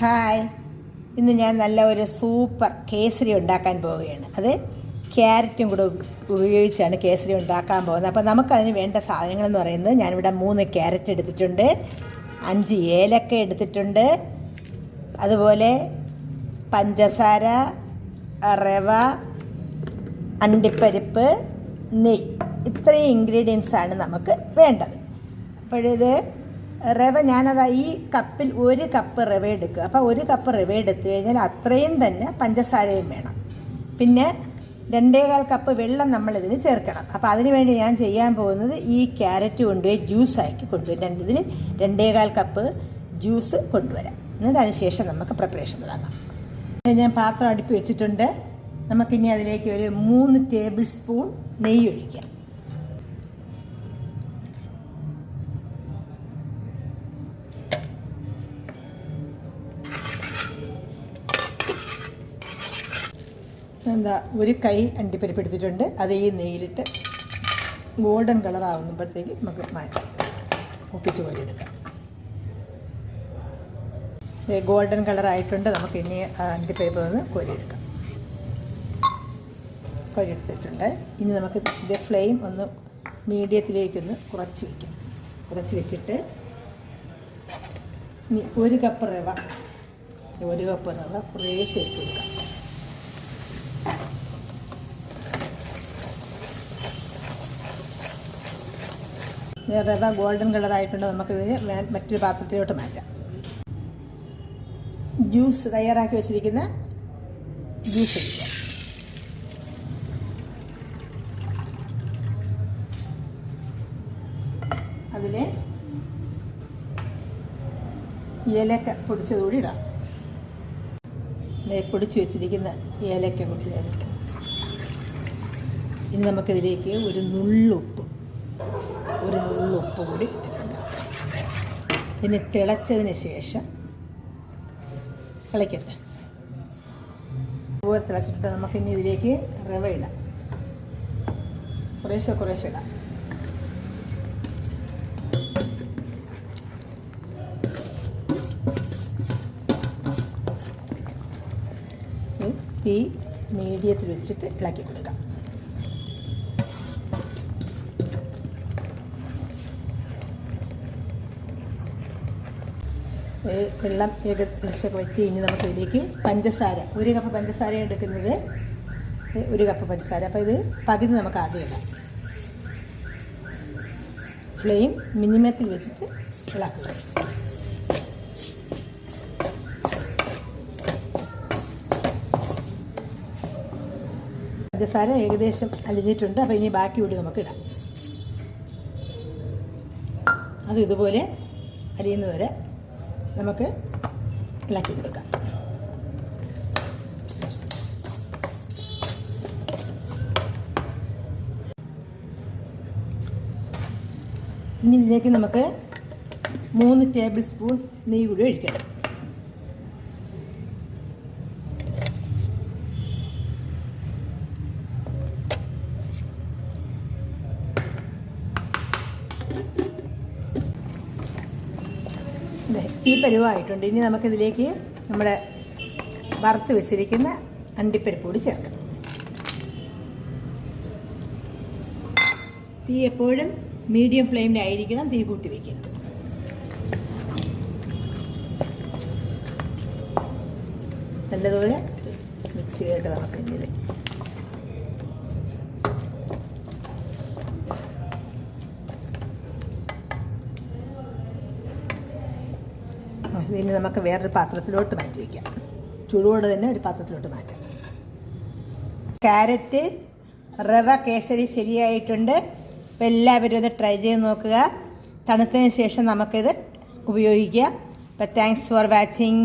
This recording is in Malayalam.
ഹായ്. ഇന്ന് ഞാൻ നല്ല ഒരു സൂപ്പർ കേസരി ഉണ്ടാക്കാൻ പോവുകയാണ്. അത് ക്യാരറ്റും കൂടെ ഉപയോഗിച്ചാണ് കേസരി ഉണ്ടാക്കാൻ പോകുന്നത്. അപ്പോൾ നമുക്കതിന് വേണ്ട സാധനങ്ങൾ എന്ന് പറയുന്നത് ഞാനിവിടെ മൂന്ന് ക്യാരറ്റ് എടുത്തിട്ടുണ്ട്. അഞ്ച് ഏലക്ക എടുത്തിട്ടുണ്ട്. അതുപോലെ പഞ്ചസാര റവ അണ്ടിപ്പരിപ്പ് നെയ്. ഇത്രയും ഇൻഗ്രീഡിയൻസാണ് നമുക്ക് വേണ്ടത്. അപ്പോഴിത് റവ ഞാനത് ഈ കപ്പിൽ ഒരു കപ്പ് റവ എടുക്കുക. അപ്പോൾ ഒരു കപ്പ് റവ എടുത്തു കഴിഞ്ഞാൽ അത്രയും തന്നെ പഞ്ചസാരയും വേണം. പിന്നെ രണ്ടേകാൽ കപ്പ് വെള്ളം നമ്മൾ ഇതിന് ചേർക്കണം. അപ്പോൾ അതിന് വേണ്ടി ഞാൻ ചെയ്യാൻ പോകുന്നത് ഈ ക്യാരറ്റ് കൊണ്ടുപോയി ജ്യൂസാക്കി കൊണ്ടുവരും രണ്ട് ഇതിന് രണ്ടേകാൽ കപ്പ് ജ്യൂസ് കൊണ്ടുവരാം. എന്നിട്ട് അതിന് ശേഷം നമുക്ക് പ്രിപ്പറേഷൻ തുടങ്ങാം. ഞാൻ പാത്രം അടുപ്പി വെച്ചിട്ടുണ്ട്. നമുക്കിനി അതിലേക്ക് ഒരു മൂന്ന് ടേബിൾ സ്പൂൺ നെയ്യ് ഒഴിക്കാം. എന്താ ഒരു കൈ അണ്ടിപ്പരിപ്പ് എടുത്തിട്ടുണ്ട് അത് ഈ നെയ്യിലിട്ട് ഗോൾഡൻ കളർ ആവുമ്പോഴത്തേക്ക് നമുക്ക് മാറ്റാം. ഒപ്പിച്ച് പോലെ എടുക്കാം. ഗോൾഡൻ കളർ ആയിട്ടുണ്ട്. നമുക്ക് ഇനി അണ്ടിപ്പരിപ്പ് ഒന്ന് കോരിയെടുക്കാം കോരിയെടുത്തിട്ടുണ്ട് ഇനി നമുക്ക് ഇത് ഫ്ലെയിം ഒന്ന് മീഡിയത്തിലേക്കൊന്ന് കുറച്ച് വയ്ക്കാം കുറച്ച് വെച്ചിട്ട് ഇനി ഒരു കപ്പ് റവ ഒരു കപ്പ് റവ കുറേ ശരിക്കും കൊടുക്കാം. റവ ഗോൾഡൻ കളറായിട്ടുണ്ട് നമുക്ക് നമുക്കിതിന് മറ്റൊരു പാത്രത്തിലോട്ട് മാറ്റാം. ജ്യൂസ് തയ്യാറാക്കി വെച്ചിരിക്കുന്ന ജ്യൂസ് അതിൽ ഏലക്ക പൊടിച്ചതുകൂടി ഇടാം. ദേ പൊടിച്ച് വെച്ചിരിക്കുന്ന ഏലക്ക കൂടി നേരിട്ട് ഇനി നമുക്കിതിലേക്ക് ഒരു നുള്ളുപ്പ് ഒരു നുള്ളുപ്പ് കൂടി ഇട്ടിട്ടുണ്ട്. ഇതിന് തിളച്ചതിന് ശേഷം കളിക്കട്ടെ അതുപോലെ തിളച്ചിട്ട് നമുക്ക് ഇനി ഇതിലേക്ക് റവ ഇടാം. കുറേശ്ശെ കുറേശ്ശെ ഇടാം. തീ മീഡിയത്തിൽ വെച്ചിട്ട് ഇളക്കി കൊടുക്കാം. വെള്ളം ഏകദേശം വറ്റി ഇനി നമുക്ക് ഇതിലേക്ക് പഞ്ചസാര. ഒരു കപ്പ് പഞ്ചസാര എടുക്കുന്നത് ഒരു കപ്പ് പഞ്ചസാര. അപ്പോൾ ഇത് പകുതി നമുക്ക് ആദ്യം ഇടാം. ഫ്ലെയിം മിനിമത്തിൽ വെച്ചിട്ട് ഇളക്കുക. പഞ്ചസാര ഏകദേശം അലിഞ്ഞിട്ടുണ്ട്. അപ്പോൾ ഇനി ബാക്കി കൂടി നമുക്ക് ഇടാം. അത് ഇതുപോലെ അരിയുന്നവരെ നമുക്ക് ഇളക്കി കൊടുക്കാം. ഇനി ഇതിലേക്ക് നമുക്ക് മൂന്ന് ടേബിൾ സ്പൂൺ നെയ്യ് കൂടി ഒഴിക്കണം ഈ പരുവായിട്ടുണ്ട്. ഇനി നമുക്കിതിലേക്ക് നമ്മുടെ വറുത്ത് വെച്ചിരിക്കുന്ന അണ്ടിപ്പരിപ്പ് കൂടി ചേർക്കാം. തീ എപ്പോഴും മീഡിയം ഫ്ലെയിമിലായിരിക്കണം തീ കൂട്ടി വയ്ക്കുന്നത് നല്ലതുപോലെ മിക്സ് ചെയ്തിട്ട് നമുക്ക് ഇനി ഇതിന് നമുക്ക് വേറൊരു പാത്രത്തിലോട്ട് മാറ്റി വയ്ക്കാം ചൂടോടെ തന്നെ ഒരു പാത്രത്തിലോട്ട് മാറ്റാം. ക്യാരറ്റ് റവ കേസരി ശരിയായിട്ടുണ്ട്. അപ്പോൾ എല്ലാവരും ഇത് ട്രൈ ചെയ്ത് നോക്കുക. തണുത്തതിന് ശേഷം നമുക്കിത് ഉപയോഗിക്കാം. അപ്പോൾ താങ്ക്സ് ഫോർ വാച്ചിങ്